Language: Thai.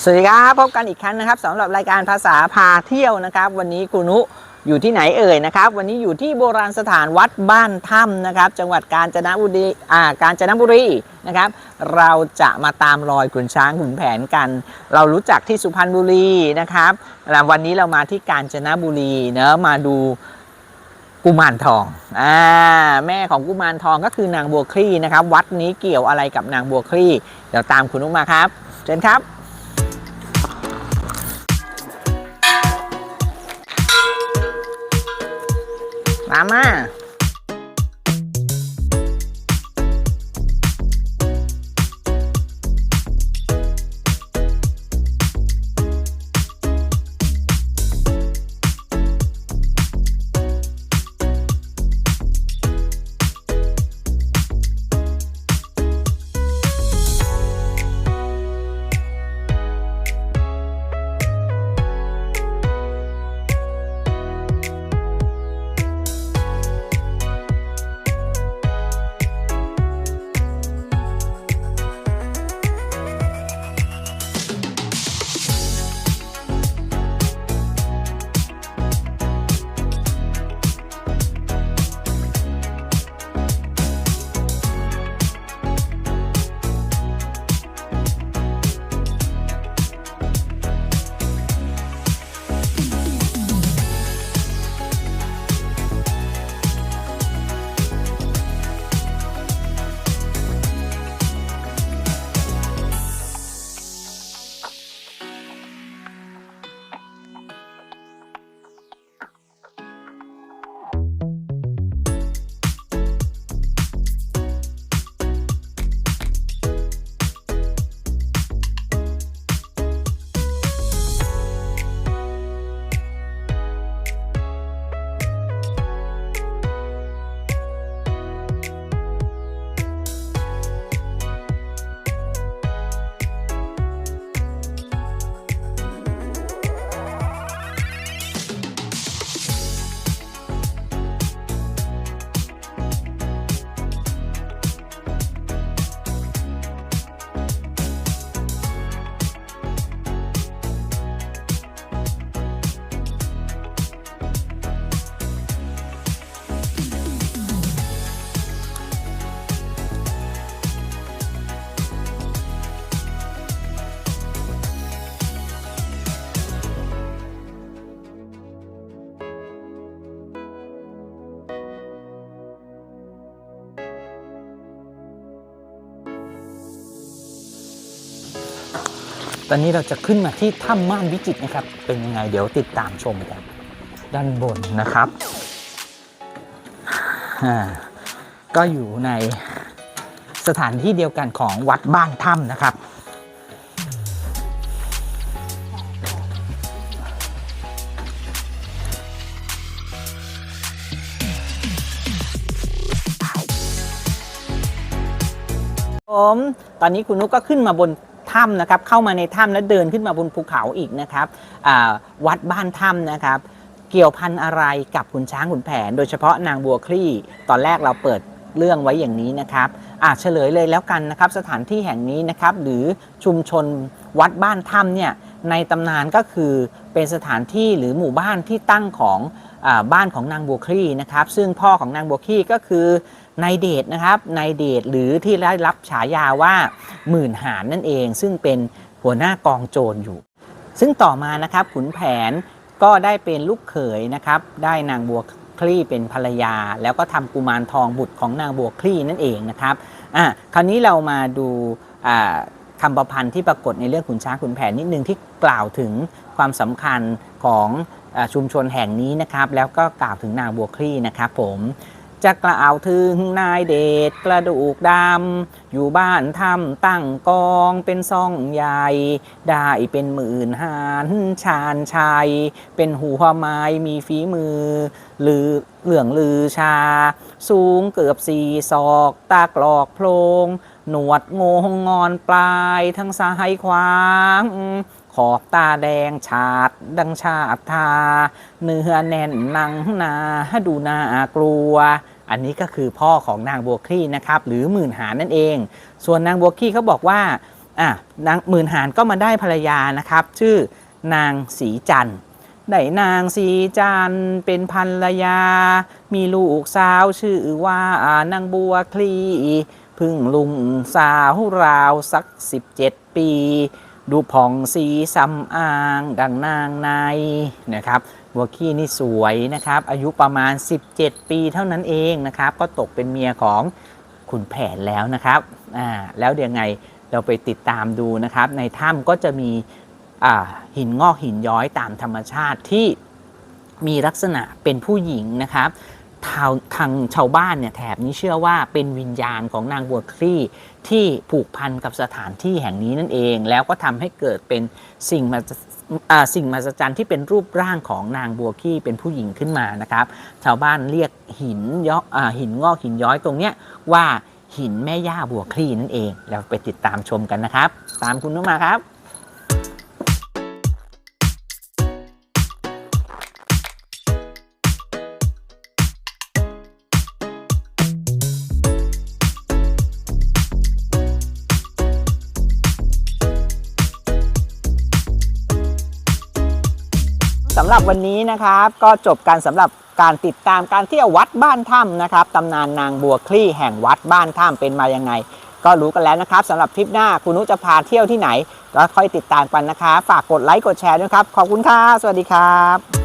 สวัสดีครับพบกันอีกครั้งนะครับสำหรับรายการภาษาพาเที่ยวนะครับ วันนี้ครูนุอยู่ที่ไหนเอ่ยนะครับ วันนี้อยู่ที่โบราณสถานวัดบ้านถ้ำนะครับ จังหวัดกาญจนบุรีอ่ากาญจนบุรีนะครับ เราจะมาตามรอยขุนช้างขุนแผนกัน เรารู้จักที่สุพรรณบุรีนะครับแล้ววันนี้เรามาที่กาญจนบุรีเนะมาดูกุมารทองอ่าแม่ของกุมารทองก็คือนางบัวคลี่นะครับ วัดนี้เกี่ยวอะไรกับนางบัวคลี่เดี๋ยวตามคุณนุมาครับเชิญครับ ตา ตอนนี้เราจะขึ้นมาที่ถ้ำม่านวิจิตรนะครับ เป็นยังไงเดี๋ยวติดตามชมกัน ด้านบนนะครับ ก็อยู่ในสถานที่เดียวกันของวัดบ้านถ้ำนะครับ ผม ตอนนี้คุณนุกก็ขึ้นมาบน ถ้ำนะครับเข้ามาในถ้ำแล้วเดินขึ้นมาบนภูเขาอีกนะครับวัดบ้านถ้ำนะครับ เกี่ยวพันอะไรกับขุนช้างขุนแผน โดยเฉพาะนางบัวคลี่ ตอนแรกเราเปิดเรื่องไว้อย่างนี้นะครับอ่าเฉลยเลยแล้วกันนะครับสถานที่แห่งนี้นะครับ หรือชุมชนวัดบ้านถ้ำเนี่ย ในตำนานก็คือเป็นสถานที่หรือหมู่บ้านที่ตั้งของอบ้านของนางบัวคลี่นะครับ ซึ่งพ่อของนางบัวคลี่ก็คือนายเดชนะครับนายเดชหรือที่ได้รับฉายาว่าหมื่นหารนั่นเอง ซึ่งเป็นหัวหน้ากองโจรอยู่ ซึ่งต่อมานะครับขุนแผนก็ได้เป็นลูกเขยนะครับ ได้นางบัวคลี่เป็นภรรยา แล้วก็ทำกุมารทองบุตรของนางบัวคลี่นั่นเองนะครับอะคราวนี้เรามาดูอ่า คำประพันธ์ที่ปรากฏในเรื่องขุนช้างขุนแผนนิดนึงที่กล่าวถึงความสำคัญของอชุมชนแห่งนี้นะครับ แล้วก็กล่าวถึงนางบัวคลี่นะครับผมจะกล่าวถึงนายเดชกระดูกดำ อยู่บ้านทำตั้งกองเป็นซ่องใหญ่ ได้เป็นหมื่นหานชาญชัย เป็นหัวไม้มีฝีมือ หรือเหลืองลือชา สูงเกือบสี่ศอก ตากลอกโพลง หนวดงงงอนปลายทั้งซ้ายขวาง ขอบตาแดงฉาดดังชาดทา เนื้อแน่นหนังหนาดูน่ากลัว อันนี้ก็คือพ่อของนางบัวคลี่นะครับ หรือหมื่นหานั่นเอง ส่วนนางบัวคลี่เขาบอกว่าอะนางหมื่นหานก็มาได้ภรรยานะครับ ชื่อนางสีจันได้นางสีจันเป็นภรรยา มีลูกสาวชื่อว่านางบัวคลี พึ่งลุงสาวราวสัก17ปี ดูผ่องสีสำอางดังนางในนะครับบัวขี้นี่สวยนะครับ อายุประมาณ 17 ปีเท่านั้นเองนะครับ ก็ตกเป็นเมียของขุนแผนแล้วนะครับอ่าแล้วเดี๋ยวไงเราไปติดตามดูนะครับ ในถ้ำก็จะมีอ่าหินงอกหินย้อยตามธรรมชาติที่มีลักษณะเป็นผู้หญิงนะครับ ทางทางชาวบ้านเนี่ยแถบนี้เชื่อว่าเป็นวิญญาณของนางบัวคลี่ที่ผูกพันกับสถานที่แห่งนี้นั่นเอง แล้วก็ทำให้เกิดเป็นสิ่งมาสิ่งมหัศจรรย์ที่เป็นรูปร่างของนางบัวคลี่เป็นผู้หญิงขึ้นมานะครับ ชาวบ้านเรียกหินย้ออ่าหินงอกหินย้อยตรงเนี้ยว่าหินแม่ย่าบัวคลี่นั่นเอง เราไปติดตามชมกันนะครับ ตามคุณนุมาครับ สำหรับวันนี้นะครับก็จบการสำหรับการติดตามการเที่ยววัดบ้านถ้ำนะครับตำนานนางบัวคลี่แห่งวัดบ้านถ้ำเป็นมายังไง ก็รู้กันแล้วนะครับสำหรับทริปหน้าคุณนุจะพาเที่ยวที่ไหน ก็ค่อยติดตามกันนะคะ ฝากกดไลค์กดแชร์ด้วยครับ ขอบคุณค่ะ สวัสดีครับ